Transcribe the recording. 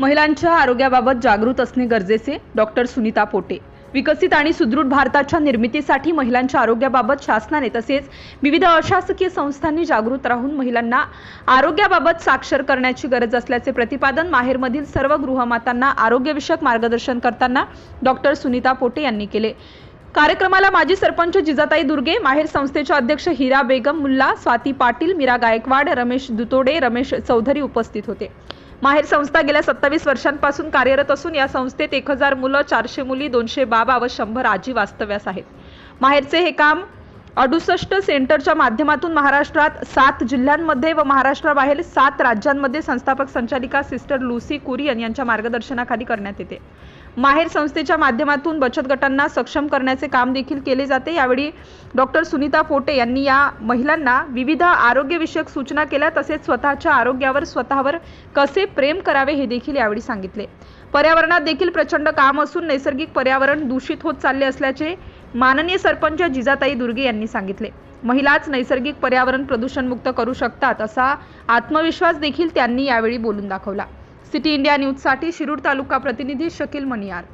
महिलांच्या आरोग्याबाबत जागृत असणे गरजेचे डॉक्टर सुनीता पोटे. विकसित आणि सुदृढ भारताच्या निर्मितीसाठी महिलांच्या आरोग्याबाबत शासनाने तसेच विविध अशासकीय संस्थांनी जागृत राहून महिलांना आरोग्याबाबत साक्षर करण्याची गरज असल्याचे प्रतिपादन माहेरमधील सर्व गृहमातांना आरोग्यविषयक मार्गदर्शन करताना डॉक्टर सुनीता पोटे यांनी केले. कार्यक्रमाला माजी सरपंच जिजाताई दुर्गे माहेर संस्थेच्या अध्यक्ष हिरा बेगम मुल्ला स्वाती पाटील मीरा गायकवाड रमेश दुतोडे रमेश चौधरी उपस्थित होते. माहेर संस्था गेल्या सत्तावीस वर्षांपासून कार्यरत असून या संस्थेत एक हजार मुलं चारशे मुली दोनशे बाबा व शंभर आजी वास्तव्यास आहेत. माहेरचे हे काम अडुसष्ट सेंटरच्या माध्यमातून महाराष्ट्रात सात जिल्ह्यांमध्ये व महाराष्ट्राबाहेर सात राज्यांमध्ये संस्थापक संचालिका सिस्टर लुसी कुरियन यांच्या मार्गदर्शनाखाली करण्यात येते. माहेर संस्थेच्या माध्यमातून बचत गटांना सक्षम करण्याचे काम देखील केले जाते. यावेळी डॉक्टर सुनीता फोटे यांनी या महिलांना विविध आरोग्यविषयक सूचना केल्या तसेच स्वतःच्या आरोग्यावर स्वतःवर कसे प्रेम करावे हे देखील यावेळी सांगितले. पर्यावरणात देखील प्रचंड काम असून नैसर्गिक पर्यावरण दूषित होत चालले असल्याचे माननीय सरपंच जिजाताई दुर्गे यांनी सांगितले. महिलाच नैसर्गिक पर्यावरण प्रदूषणमुक्त करू शकतात असा आत्मविश्वास देखील त्यांनी यावेळी बोलून दाखवला. सिटी इंडिया न्यूजसाठी शिरूर तालुका प्रतिनिधी शकील मनियार.